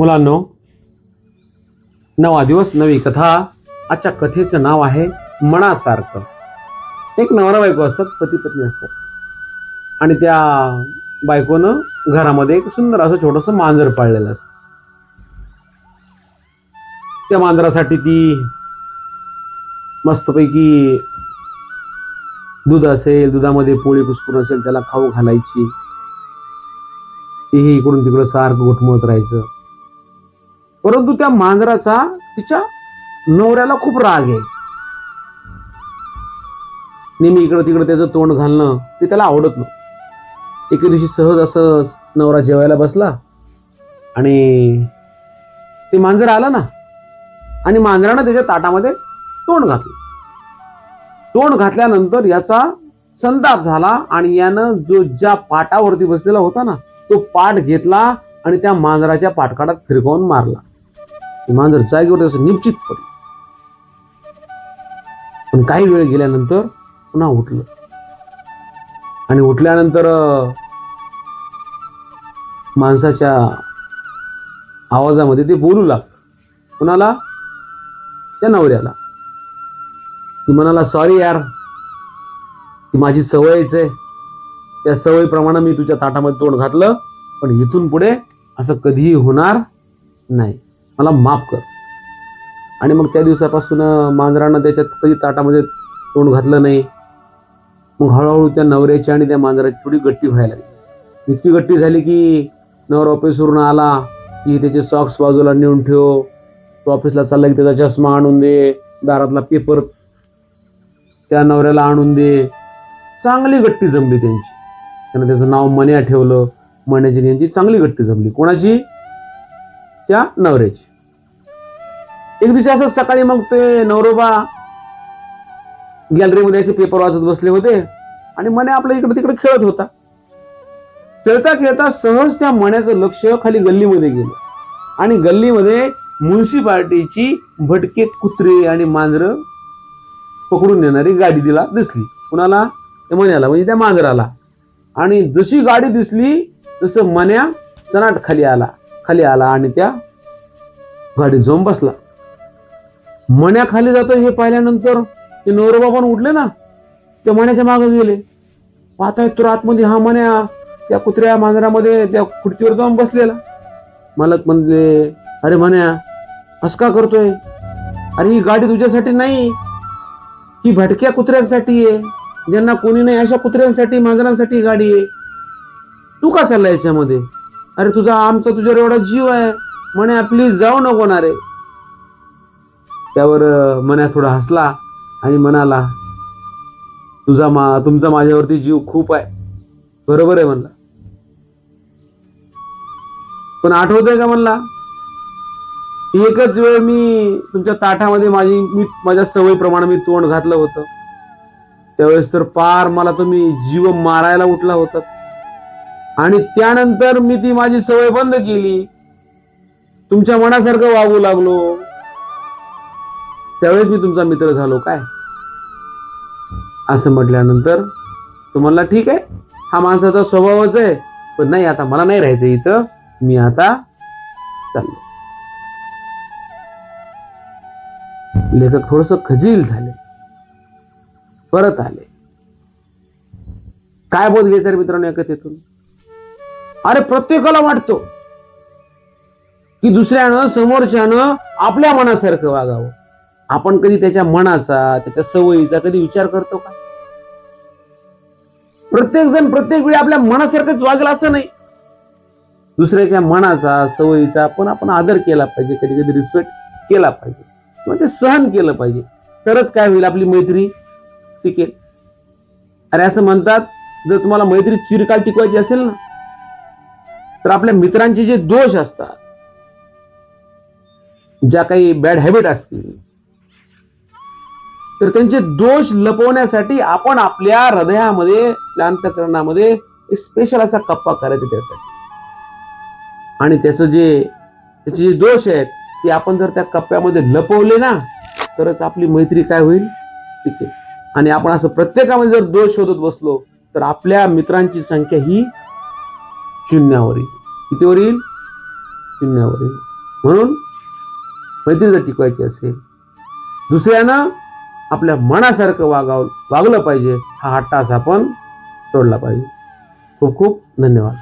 मुलांनो नवा दिवस नवी कथा आजच्या कथेचं नाव आहे मनासारखं. एक नवरा बायको असतात पती पत्नी असतात. आणि त्या बायकोनं घरामध्ये एक सुंदर असं छोटंसं मांजर पाळलेलं असतं. त्या मांजरासाठी ती मस्तपैकी दूध असेल दुधामध्ये पोळी पुसकून असेल त्याला खाऊ घालायची. तेही इकडून तिकडं सारखं घुटमळत राहायचं. परंतु त्या मांजराचा तिच्या नवऱ्याला खूप राग यायचा. नेहमी इकडं तिकडं त्याचं तोंड घालणं ते त्याला आवडत नव्हतं. एके दिवशी सहज असं नवरा जेवायला बसला आणि ते मांजर आलं ना आणि मांजरानं त्याच्या ताटामध्ये तोंड घातलं. तोंड घातल्यानंतर याचा संताप झाला आणि यानं जो ज्या पाटावरती बसलेला होता ना तो पाट घेतला आणि त्या मांजराच्या पाठकाडात फिरकावून मारला. मांजर जागेवर असं निश्चित पडलं. पण काही वेळ गेल्यानंतर पुन्हा उठलं. आणि उठल्यानंतर माणसाच्या आवाजामध्ये ते बोलू लागलं. कुणाला? त्या नवऱ्याला. ती म्हणाला सॉरी यार ती माझी सवयच आहे. त्या सवयीप्रमाणे मी तुझ्या ताटामध्ये तोंड घातलं पण इथून पुढे असं कधीही होणार नाही. मला माफ कर. आणि मग त्या दिवसापासून मांजरानं त्याच्यात कधी ताटामध्ये तोंड घातलं नाही. मग हळूहळू त्या नवऱ्याची आणि त्या मांजराची थोडी गट्टी व्हायला लागली. इतकी गट्टी झाली की नवरा ऑफिसवरून आला की त्याचे सॉक्स बाजूला नेऊन ठेव. तो ऑफिसला चालला की त्याचा चष्मा आणून दे. दारातला पेपर त्या नवऱ्याला आणून दे. चांगली गट्टी जमली त्यांची. त्यानं त्याचं नाव मन्या ठेवलं. मण्याची यांची चांगली गट्टी जमली. कोणाची? त्या नवऱ्याची. एक दिवशी असं सकाळी मग ते नवरोबा गॅलरीमध्ये असे पेपर वाचत बसले होते आणि मने आपल्या इकडे तिकडे खेळत होता. खेळता खेळता सहज त्या मण्याचं लक्ष खाली गल्लीमध्ये गेलं. आणि गल्लीमध्ये म्युन्सिपाल्टीची भटके कुत्रे आणि मांजरं पकडून नेणारी गाडी तिला दिसली. कुणाला? त्या मण्याला म्हणजे त्या मांजराला. आणि जशी गाडी दिसली तसं मन्या सनाट खाली आला खाली आला आणि त्या गाडीत जाऊन बसला. मण्या खाली जातो हे पाहिल्यानंतर ते नवरोबा पण उठले ना त्या मण्याच्या मागे गेले. पाहताय तो आतमध्ये हा मण्या त्या कुत्र्या मांजरामध्ये त्या खुर्चीवर जाऊन बसलेला. मालक म्हणले अरे मण्या असं का करतोय? अरे ही गाडी तुझ्यासाठी नाही ही भटक्या कुत्र्यांसाठी आहे. ज्यांना कोणी नाही अशा कुत्र्यांसाठी मांजरांसाठी गाडी आहे. तू कशाला याच्यामध्ये? अरे तुझा आमचा तुझ्यावर एवढा जीव आहे. म्हणे प्लीज जाऊ नको ना रे. त्यावर मन्या थोडा हसला आणि म्हणाला तुझा मा तुमचा माझ्यावरती जीव खूप आहे. बरोबर आहे म्हणला. पण आठवतंय का म्हणला? एकच वेळ मी तुमच्या ताटामध्ये माझी मी माझ्या सवयीप्रमाणे मी तोंड घातलं होतं. त्यावेळेस तर पार मला तुम्ही जीव मारायला उठला होता आणि त्यानंतर मी ती माझी सवय बंद केली. तुमच्या मनासारखं वागू लागलो. त्यावेळेस मी तुमचा मित्र झालो. काय? असं म्हटल्यानंतर तुम्हाला ठीक आहे? हा माणसाचा स्वभावच आहे. पण नाही आता मला नाही राहायचं इथं. मी आता चाललो. लेखक थोडस खजील झाले. परत आले. काय बोध घ्यायचा मित्रांनो या तिथून अरे प्रत्येकाला वाटतो की दुसऱ्यानं समोरच्यानं आपल्या मनासारखं वागावं. आपण कधी त्याच्या मनाचा त्याच्या सवयीचा कधी विचार करतो का? प्रत्येक जण प्रत्येक वेळी आपल्या मनासारखंच वागला असं नाही. दुसऱ्याच्या मनाचा सवयीचा पण आपण आदर केला पाहिजे कधी कधी रिस्पेक्ट केला पाहिजे. किंवा ते सहन केलं पाहिजे. तरच काय होईल आपली मैत्री टिकेल. अरे असं म्हणतात जर तुम्हाला मैत्री चिरकाल टिकवायची असेल ना तर आपल्या मित्रांचे जे दोष असतात ज्या काही बॅड हॅबिट असतील तर त्यांचे दोष लपवण्यासाठी आपण आपल्या हृदयामध्ये आपल्या अंतकरणामध्ये एक स्पेशल असा कप्पा करायचा त्यासाठी. आणि त्याचं जे त्याचे जे दोष आहेत ते आपण जर त्या कप्प्यामध्ये लपवले ना तरच आपली मैत्री काय होईल? टिकेल. आणि आपण असं प्रत्येकामध्ये जर दोष शोधत बसलो तर आपल्या मित्रांची संख्या ही शून्यावर येईल कितीवर येईल शून्यावर येईल म्हणून मैत्री जर टिकवायची असेल दुसऱ्यानं आपल्या मनासारखं वागाव वागलं पाहिजे हा हट्टास आपण सोडला पाहिजे. खूप खूप धन्यवाद.